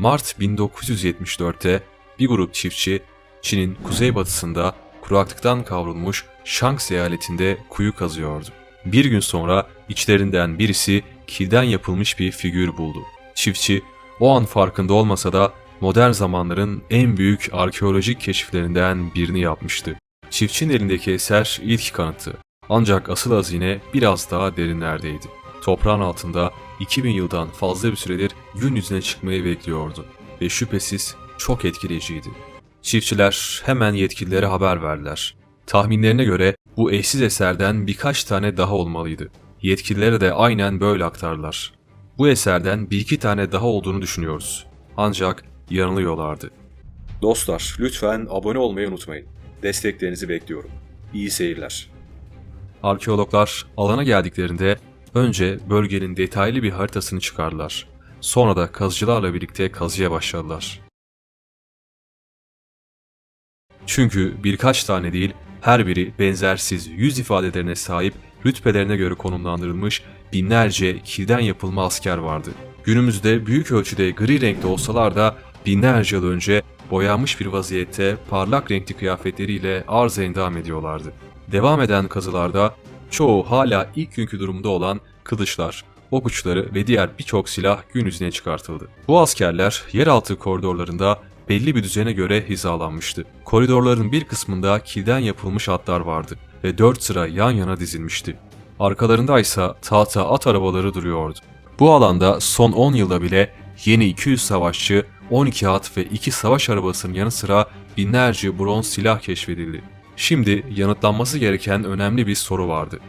Mart 1974'te bir grup çiftçi Çin'in kuzeybatısında kuraklıktan kavrulmuş Shanxi eyaletinde kuyu kazıyordu. Bir gün sonra içlerinden birisi kilden yapılmış bir figür buldu. Çiftçi o an farkında olmasa da modern zamanların en büyük arkeolojik keşiflerinden birini yapmıştı. Çiftçinin elindeki eser ilk kanıtı. Ancak asıl hazine biraz daha derinlerdeydi. Toprağın altında 2000 yıldan fazla bir süredir gün yüzüne çıkmayı bekliyordu ve şüphesiz çok etkileyiciydi. Çiftçiler hemen yetkililere haber verdiler. Tahminlerine göre bu eşsiz eserden birkaç tane daha olmalıydı. Yetkililere de aynen böyle aktardılar. Bu eserden bir iki tane daha olduğunu düşünüyoruz. Ancak yanılıyorlardı. Dostlar lütfen abone olmayı unutmayın. Desteklerinizi bekliyorum. İyi seyirler. Arkeologlar alana geldiklerinde önce bölgenin detaylı bir haritasını çıkardılar. Sonra da kazıcılarla birlikte kazıya başladılar. Çünkü birkaç tane değil, her biri benzersiz yüz ifadelerine sahip rütbelerine göre konumlandırılmış binlerce kilden yapılma asker vardı. Günümüzde büyük ölçüde gri renkte olsalar da binlerce yıl önce boyanmış bir vaziyette parlak renkli kıyafetleriyle arz endam ediyorlardı. Devam eden kazılarda çoğu hala ilk günkü durumda olan kılıçlar, ok uçları ve diğer birçok silah gün yüzüne çıkartıldı. Bu askerler yeraltı koridorlarında belli bir düzene göre hizalanmıştı. Koridorların bir kısmında kilden yapılmış atlar vardı ve dört sıra yan yana dizilmişti. Arkalarında ise tahta at arabaları duruyordu. Bu alanda son 10 yılda bile yeni 200 savaşçı, 12 at ve 2 savaş arabasının yanı sıra binlerce bronz silah keşfedildi. Şimdi yanıtlanması gereken önemli bir soru vardı.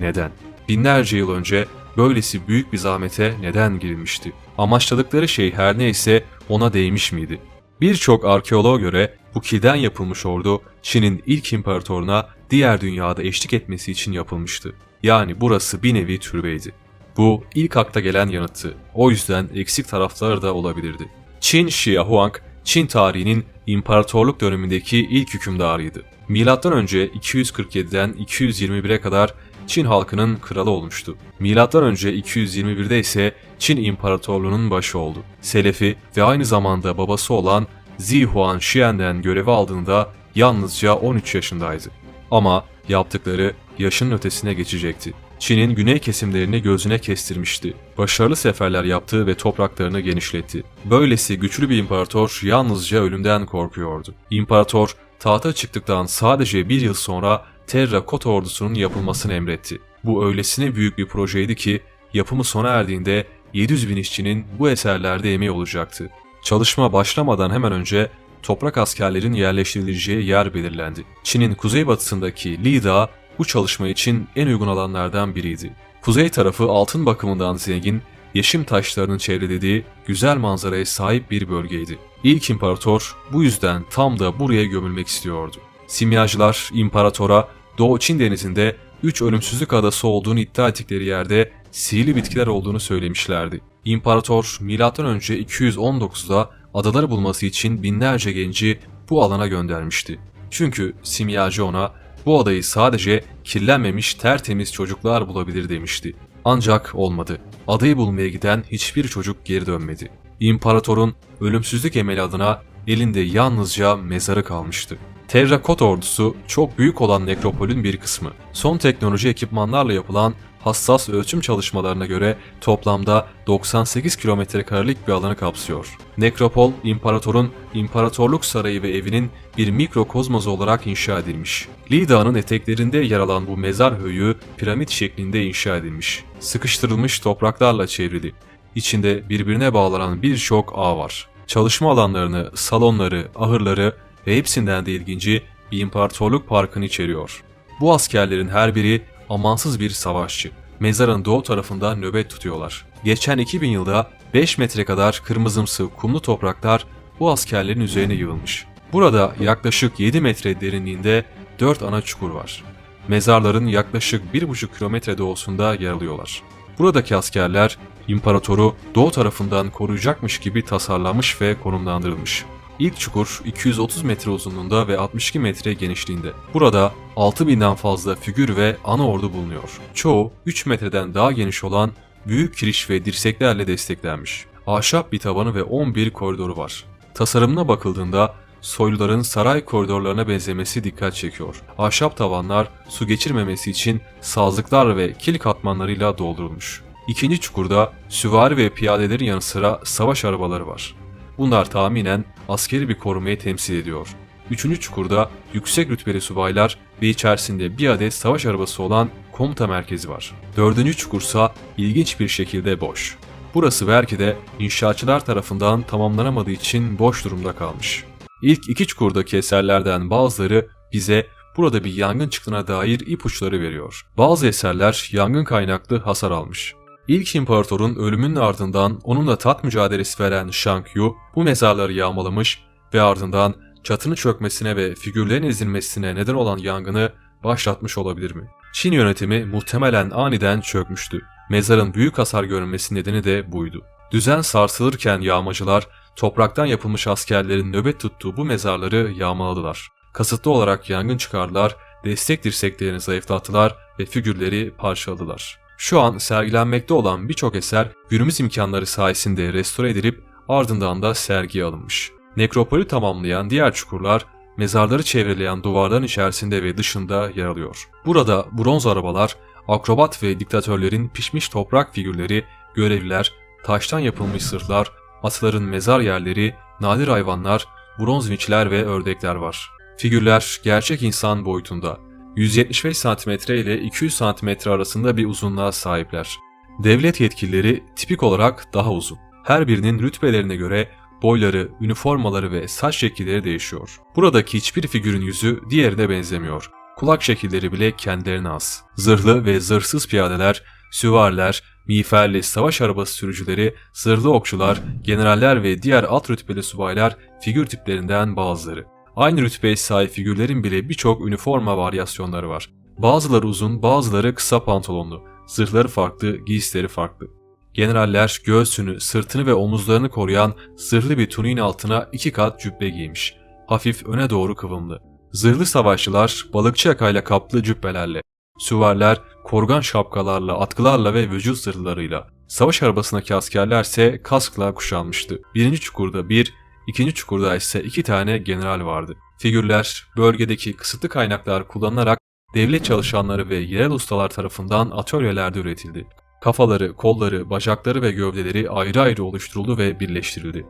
Neden? Binlerce yıl önce böylesi büyük bir zahmete neden girilmişti? Amaçladıkları şey her neyse ona değmiş miydi? Birçok arkeoloğa göre bu kilden yapılmış ordu Çin'in ilk imparatoruna diğer dünyada eşlik etmesi için yapılmıştı. Yani burası bir nevi türbeydi. Bu ilk akla gelen yanıttı. O yüzden eksik tarafları da olabilirdi. Çin Shi Huang, Çin tarihinin imparatorluk dönemindeki ilk hükümdarıydı. Milattan önce 247'den 221'e kadar Çin halkının kralı olmuştu. Milattan önce 221'de ise Çin İmparatorluğu'nun başı oldu. Selefi ve aynı zamanda babası olan Zi Huan Xian'den görevi aldığında yalnızca 13 yaşındaydı. Ama yaptıkları yaşının ötesine geçecekti. Çin'in güney kesimlerini gözüne kestirmişti. Başarılı seferler yaptı ve topraklarını genişletti. Böylesi güçlü bir imparator yalnızca ölümden korkuyordu. İmparator tahta çıktıktan sadece bir yıl sonra Terrakota ordusunun yapılmasını emretti. Bu öylesine büyük bir projeydi ki yapımı sona erdiğinde 700 bin işçinin bu eserlerde emeği olacaktı. Çalışma başlamadan hemen önce toprak askerlerin yerleştirileceği yer belirlendi. Çin'in kuzeybatısındaki Li Dağı bu çalışma için en uygun alanlardan biriydi. Kuzey tarafı altın bakımından zengin, yeşim taşlarının çevrelediği güzel manzaraya sahip bir bölgeydi. İlk imparator bu yüzden tam da buraya gömülmek istiyordu. Simyacılar imparatora Doğu Çin denizinde 3 ölümsüzlük adası olduğunu iddia ettikleri yerde sihirli bitkiler olduğunu söylemişlerdi. İmparator M.Ö. 219'da adaları bulması için binlerce genci bu alana göndermişti. Çünkü simyacı ona bu adayı sadece kirlenmemiş tertemiz çocuklar bulabilir demişti. Ancak olmadı. Adayı bulmaya giden hiçbir çocuk geri dönmedi. İmparatorun ölümsüzlük emeli adına elinde yalnızca mezarı kalmıştı. Terrakot ordusu çok büyük olan nekropolün bir kısmı. Son teknoloji ekipmanlarla yapılan hassas ölçüm çalışmalarına göre toplamda 98 kilometre karelik bir alanı kapsıyor. Nekropol, imparatorun imparatorluk sarayı ve evinin bir mikrokozmozu olarak inşa edilmiş. Li Dağı'nın eteklerinde yer alan bu mezar höyüğü piramit şeklinde inşa edilmiş. Sıkıştırılmış topraklarla çevrili. İçinde birbirine bağlanan birçok ağ var. Çalışma alanlarını, salonları, ahırları ve hepsinden de ilginci bir imparatorluk parkını içeriyor. Bu askerlerin her biri amansız bir savaşçı. Mezarın doğu tarafında nöbet tutuyorlar. Geçen 2000 yılda 5 metre kadar kırmızımsı kumlu topraklar bu askerlerin üzerine yığılmış. Burada yaklaşık 7 metre derinliğinde 4 ana çukur var. Mezarların yaklaşık 1,5 kilometre doğusunda yer alıyorlar. Buradaki askerler imparatoru doğu tarafından koruyacakmış gibi tasarlanmış ve konumlandırılmış. İlk çukur 230 metre uzunluğunda ve 62 metre genişliğinde. Burada 6000'den fazla figür ve ana ordu bulunuyor. Çoğu 3 metreden daha geniş olan büyük kiriş ve dirseklerle desteklenmiş. ahşap bir tabanı ve 11 koridoru var. Tasarımına bakıldığında soyluların saray koridorlarına benzemesi dikkat çekiyor. Ahşap tavanlar su geçirmemesi için sazlıklar ve kil katmanlarıyla doldurulmuş. İkinci çukurda süvari ve piyadelerin yanı sıra savaş arabaları var. Bunlar tahminen askeri bir korumayı temsil ediyor. Üçüncü çukurda yüksek rütbeli subaylar ve içerisinde bir adet savaş arabası olan komuta merkezi var. Dördüncü çukursa ilginç bir şekilde boş. Burası belki de inşaatçılar tarafından tamamlanamadığı için boş durumda kalmış. İlk iki çukurdaki eserlerden bazıları bize burada bir yangın çıktığına dair ipuçları veriyor. Bazı eserler yangın kaynaklı hasar almış. İlk imparatorun ölümünün ardından onunla tat mücadelesi veren Shang Yu bu mezarları yağmalamış ve ardından çatının çökmesine ve figürlerin ezilmesine neden olan yangını başlatmış olabilir mi? Çin yönetimi muhtemelen aniden çökmüştü. Mezarın büyük hasar görünmesi nedeni de buydu. Düzen sarsılırken yağmacılar topraktan yapılmış askerlerin nöbet tuttuğu bu mezarları yağmaladılar. Kasıtlı olarak yangın çıkardılar, destek dirseklerini zayıflattılar ve figürleri parçaladılar. Şu an sergilenmekte olan birçok eser günümüz imkanları sayesinde restore edilip ardından da sergiye alınmış. Nekropolü tamamlayan diğer çukurlar mezarları çevreleyen duvarların içerisinde ve dışında yer alıyor. Burada bronz arabalar, akrobat ve diktatörlerin pişmiş toprak figürleri, görevliler, taştan yapılmış sırtlar, atların mezar yerleri, nadir hayvanlar, bronz vinçler ve ördekler var. Figürler gerçek insan boyutunda. 175 cm ile 200 cm arasında bir uzunluğa sahipler. Devlet yetkilileri tipik olarak daha uzun. Her birinin rütbelerine göre boyları, üniformaları ve saç şekilleri değişiyor. Buradaki hiçbir figürün yüzü diğerine benzemiyor. Kulak şekilleri bile kendilerine az. Zırhlı ve zırhsız piyadeler, süvariler, miğferli savaş arabası sürücüleri, zırhlı okçular, generaller ve diğer alt rütbeli subaylar figür tiplerinden bazıları. Aynı rütbeye sahip figürlerin bile birçok üniforma varyasyonları var. Bazıları uzun, bazıları kısa pantolonlu. Zırhları farklı, giysileri farklı. Generaller göğsünü, sırtını ve omuzlarını koruyan zırhlı bir tuniğin altına iki kat cübbe giymiş. Hafif öne doğru kıvımlı. Zırhlı savaşçılar balıkçı yakayla kaplı cübbelerle. Süvariler korgan şapkalarla, atkılarla ve vücut zırhlarıyla. Savaş arabasındaki askerlerse kaskla kuşanmıştı. Birinci çukurda bir, ikinci çukurda ise iki tane general vardı. Figürler bölgedeki kısıtlı kaynaklar kullanılarak devlet çalışanları ve yerel ustalar tarafından atölyelerde üretildi. Kafaları, kolları, bacakları ve gövdeleri ayrı ayrı oluşturuldu ve birleştirildi.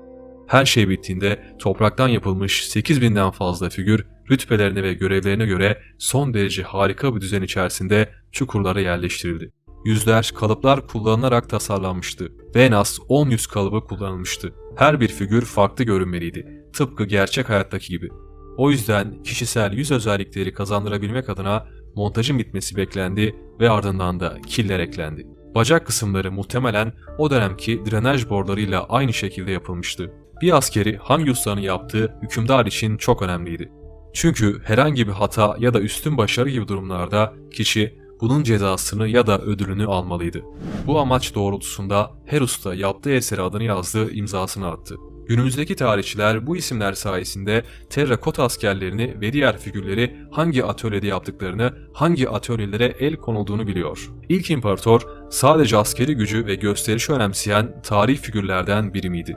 Her şey bittiğinde topraktan yapılmış 8000'den fazla figür rütbelerine ve görevlerine göre son derece harika bir düzen içerisinde çukurlara yerleştirildi. Yüzler kalıplar kullanılarak tasarlanmıştı ve en az 10 yüz kalıbı kullanılmıştı. Her bir figür farklı görünmeliydi, tıpkı gerçek hayattaki gibi. O yüzden kişisel yüz özellikleri kazandırabilmek adına montajın bitmesi beklendi ve ardından da killer eklendi. Bacak kısımları muhtemelen o dönemki drenaj borularıyla aynı şekilde yapılmıştı. Bir askeri hangi ustanın yaptığı hükümdar için çok önemliydi. Çünkü herhangi bir hata ya da üstün başarı gibi durumlarda kişi bunun cezasını ya da ödülünü almalıydı. Bu amaç doğrultusunda her usta yaptığı eseri adını yazdığı imzasını attı. Günümüzdeki tarihçiler bu isimler sayesinde terrakota askerlerini ve diğer figürleri hangi atölyede yaptıklarını, hangi atölyelere el konulduğunu biliyor. İlk imparator sadece askeri gücü ve gösterişi önemseyen tarih figürlerden biri miydi?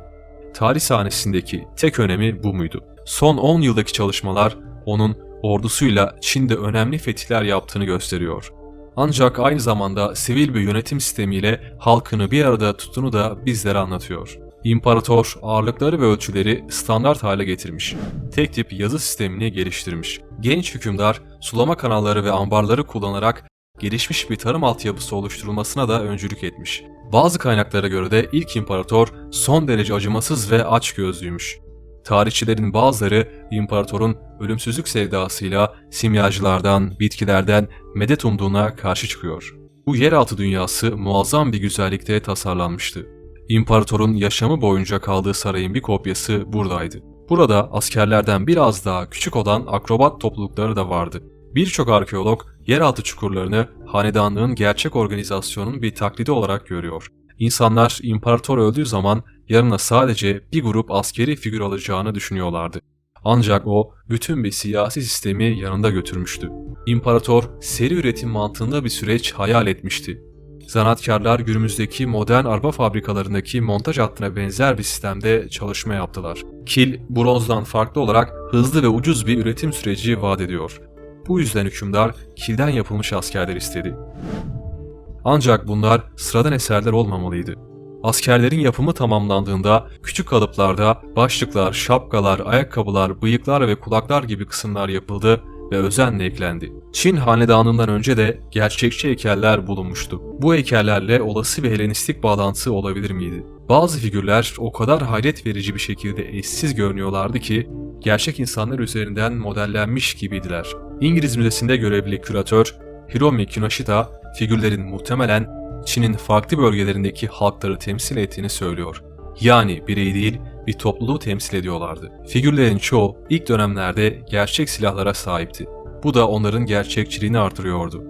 Tarih sahnesindeki tek önemi bu muydu? Son 10 yıldaki çalışmalar onun ordusuyla Çin'de önemli fetihler yaptığını gösteriyor. Ancak aynı zamanda sivil bir yönetim sistemiyle halkını bir arada tuttuğunu da bizlere anlatıyor. İmparator ağırlıkları ve ölçüleri standart hale getirmiş. Tek tip yazı sistemini geliştirmiş. Genç hükümdar sulama kanalları ve ambarları kullanarak gelişmiş bir tarım altyapısı oluşturulmasına da öncülük etmiş. Bazı kaynaklara göre de ilk imparator son derece acımasız ve açgözlüymüş. Tarihçilerin bazıları imparatorun ölümsüzlük sevdasıyla simyacılardan, bitkilerden medet umduğuna karşı çıkıyor. Bu yeraltı dünyası muazzam bir güzellikte tasarlanmıştı. İmparatorun yaşamı boyunca kaldığı sarayın bir kopyası buradaydı. Burada askerlerden biraz daha küçük olan akrobat toplulukları da vardı. Birçok arkeolog yeraltı çukurlarını hanedanlığın gerçek organizasyonun bir taklidi olarak görüyor. İnsanlar imparator öldüğü zaman yanına sadece bir grup askeri figür alacağını düşünüyorlardı. Ancak o bütün bir siyasi sistemi yanında götürmüştü. İmparator seri üretim mantığında bir süreç hayal etmişti. Zanaatkarlar günümüzdeki modern araba fabrikalarındaki montaj hattına benzer bir sistemde çalışma yaptılar. Kil, bronzdan farklı olarak hızlı ve ucuz bir üretim süreci vaat ediyor. Bu yüzden hükümdar kilden yapılmış askerler istedi. Ancak bunlar sıradan eserler olmamalıydı. Askerlerin yapımı tamamlandığında küçük kalıplarda başlıklar, şapkalar, ayakkabılar, bıyıklar ve kulaklar gibi kısımlar yapıldı ve özenle eklendi. Çin hanedanından önce de gerçekçi heykeller bulunmuştu. Bu heykellerle olası bir Helenistik bağlantısı olabilir miydi? Bazı figürler o kadar hayret verici bir şekilde eşsiz görünüyorlardı ki gerçek insanlar üzerinden modellenmiş gibiydiler. İngiliz Müzesi'nde görevli küratör Hiromi Kinoshita figürlerin muhtemelen Çin'in farklı bölgelerindeki halkları temsil ettiğini söylüyor. Yani birey değil, bir topluluğu temsil ediyorlardı. Figürlerin çoğu ilk dönemlerde gerçek silahlara sahipti. Bu da onların gerçekçiliğini artırıyordu.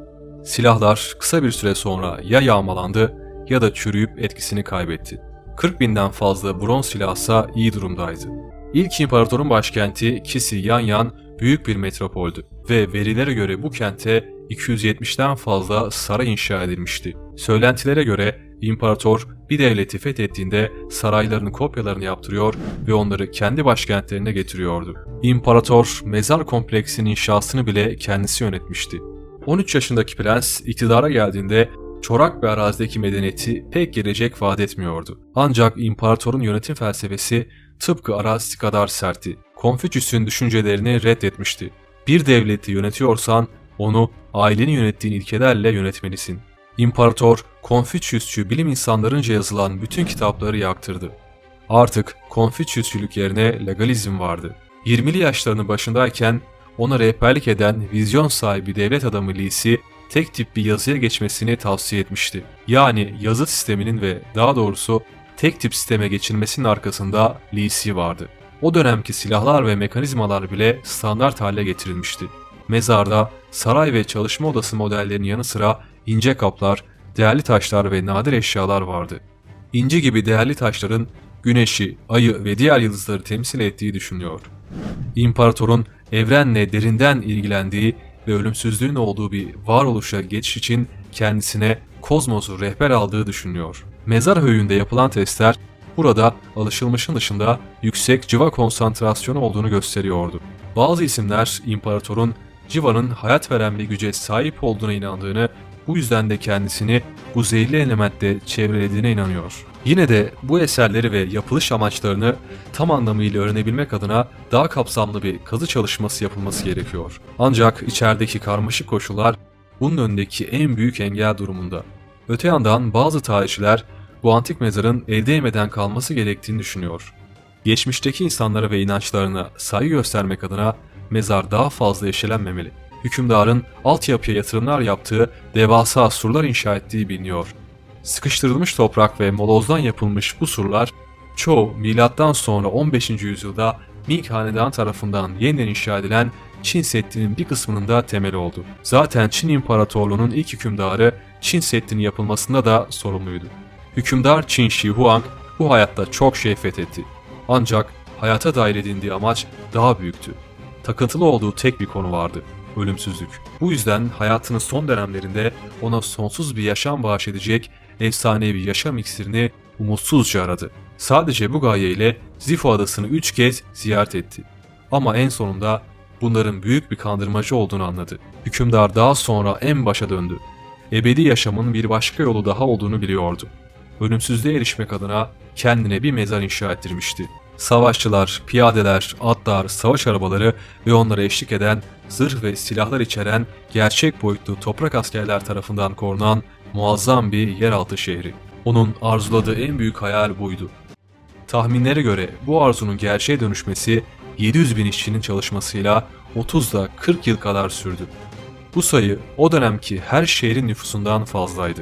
Silahlar kısa bir süre sonra ya yağmalandı ya da çürüyüp etkisini kaybetti. 40 binden fazla bronz silahsa iyi durumdaydı. İlk imparatorun başkenti Kisi Yanyan büyük bir metropoldü ve verilere göre bu kente 270'den fazla saray inşa edilmişti. Söylentilere göre imparator bir devleti fethettiğinde saraylarının kopyalarını yaptırıyor ve onları kendi başkentlerine getiriyordu. İmparator mezar kompleksinin inşasını bile kendisi yönetmişti. 13 yaşındaki prens iktidara geldiğinde çorak bir arazideki medeniyeti pek gelecek vaat etmiyordu. Ancak imparatorun yönetim felsefesi tıpkı arazisi kadar sertti. Konfüçyüs'ün düşüncelerini reddetmişti. Bir devleti yönetiyorsan onu ailenin yönettiğin ilkelerle yönetmelisin. İmparator, Konfüçyüsçü bilim insanlarınca yazılan bütün kitapları yaktırdı. Artık Konfüçyüsçülük yerine legalizm vardı. 20'li yaşlarının başındayken ona rehberlik eden vizyon sahibi devlet adamı Lee'si tek tip bir yazıya geçmesini tavsiye etmişti. Yani yazı sisteminin ve daha doğrusu tek tip sisteme geçilmesinin arkasında Lee'si vardı. O dönemki silahlar ve mekanizmalar bile standart hale getirilmişti. Mezarda saray ve çalışma odası modellerinin yanı sıra ince kaplar, değerli taşlar ve nadir eşyalar vardı. İnci gibi değerli taşların güneşi, ayı ve diğer yıldızları temsil ettiği düşünülüyor. İmparatorun evrenle derinden ilgilendiği ve ölümsüzlüğün olduğu bir varoluşa geçiş için kendisine kozmosu rehber aldığı düşünülüyor. Mezar höyüğünde yapılan testler burada alışılmışın dışında yüksek civa konsantrasyonu olduğunu gösteriyordu. Bazı isimler imparatorun civanın hayat veren bir güce sahip olduğuna inandığını bu yüzden de kendisini bu zehirli elementle çevrelediğine inanıyor. Yine de bu eserleri ve yapılış amaçlarını tam anlamıyla öğrenebilmek adına daha kapsamlı bir kazı çalışması yapılması gerekiyor. Ancak içerideki karmaşık koşullar bunun önündeki en büyük engel durumunda. Öte yandan bazı tarihçiler bu antik mezarın el değmeden kalması gerektiğini düşünüyor. Geçmişteki insanlara ve inançlarına saygı göstermek adına mezar daha fazla eşelenmemeli. Hükümdarın altyapıya yatırımlar yaptığı devasa surlar inşa ettiği biliniyor. Sıkıştırılmış toprak ve molozdan yapılmış bu surlar çoğu milattan sonra 15. yüzyılda Ming Hanedan tarafından yeniden inşa edilen Çin Seddi'nin bir kısmının da temeli oldu. Zaten Çin İmparatorluğu'nun ilk hükümdarı Çin Seddi'nin yapılmasında da sorumluydu. Hükümdar Qin Shi Huang bu hayatta çok şey fethetti. Ancak hayata dair edindiği amaç daha büyüktü. Takıntılı olduğu tek bir konu vardı ölümsüzlük. Bu yüzden hayatının son dönemlerinde ona sonsuz bir yaşam bahşedecek efsanevi yaşam iksirini umutsuzca aradı. Sadece bu gaye ile Zifo adasını üç kez ziyaret etti. Ama en sonunda bunların büyük bir kandırmacı olduğunu anladı. Hükümdar daha sonra en başa döndü. Ebedi yaşamın bir başka yolu daha olduğunu biliyordu. Ölümsüzlüğe erişmek adına kendine bir mezar inşa ettirmişti. Savaşçılar, piyadeler, atlar, savaş arabaları ve onlara eşlik eden zırh ve silahlar içeren gerçek boyutlu toprak askerler tarafından korunan muazzam bir yeraltı şehri. Onun arzuladığı en büyük hayal buydu. Tahminlere göre bu arzunun gerçeğe dönüşmesi 700 bin işçinin çalışmasıyla 30 da 40 yıl kadar sürdü. Bu sayı o dönemki her şehrin nüfusundan fazlaydı.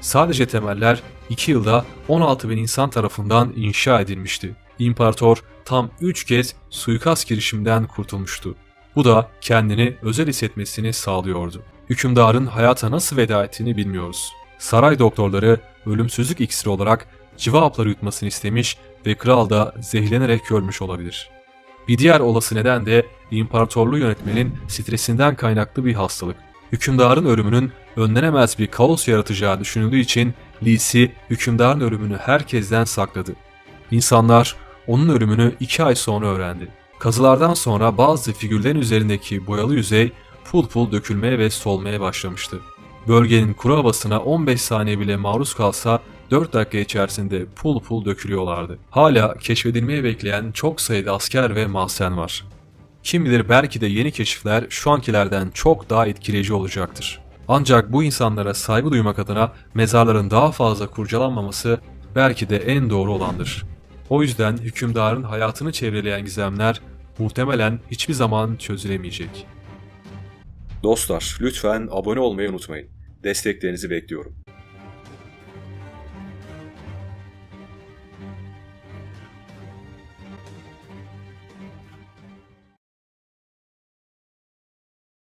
Sadece temeller 2 yılda 16 bin insan tarafından inşa edilmişti. İmparator tam 3 kez suikast girişiminden kurtulmuştu. Bu da kendini özel hissetmesini sağlıyordu. Hükümdarın hayata nasıl veda ettiğini bilmiyoruz. Saray doktorları ölümsüzlük iksiri olarak civa hapları yutmasını istemiş ve kral da zehirlenerek ölmüş olabilir. Bir diğer olası neden de imparatorluğu yönetmenin stresinden kaynaklı bir hastalık. hükümdarın ölümünün önlenemez bir kaos yaratacağı düşünüldüğü için Lisi hükümdarın ölümünü herkesten sakladı. İnsanlar onun ölümünü iki ay sonra öğrendi. Kazılardan sonra bazı figürlerin üzerindeki boyalı yüzey pul pul dökülmeye ve solmaya başlamıştı. Bölgenin kuru havasına 15 saniye bile maruz kalsa 4 dakika içerisinde pul pul dökülüyorlardı. Hala keşfedilmeye bekleyen çok sayıda asker ve mahzen var. Kim bilir belki de yeni keşifler şu ankilerden çok daha etkileyici olacaktır. Ancak bu insanlara saygı duymak adına mezarların daha fazla kurcalanmaması belki de en doğru olandır. O yüzden hükümdarın hayatını çevreleyen gizemler muhtemelen hiçbir zaman çözülemeyecek. Dostlar lütfen abone olmayı unutmayın. Desteklerinizi bekliyorum.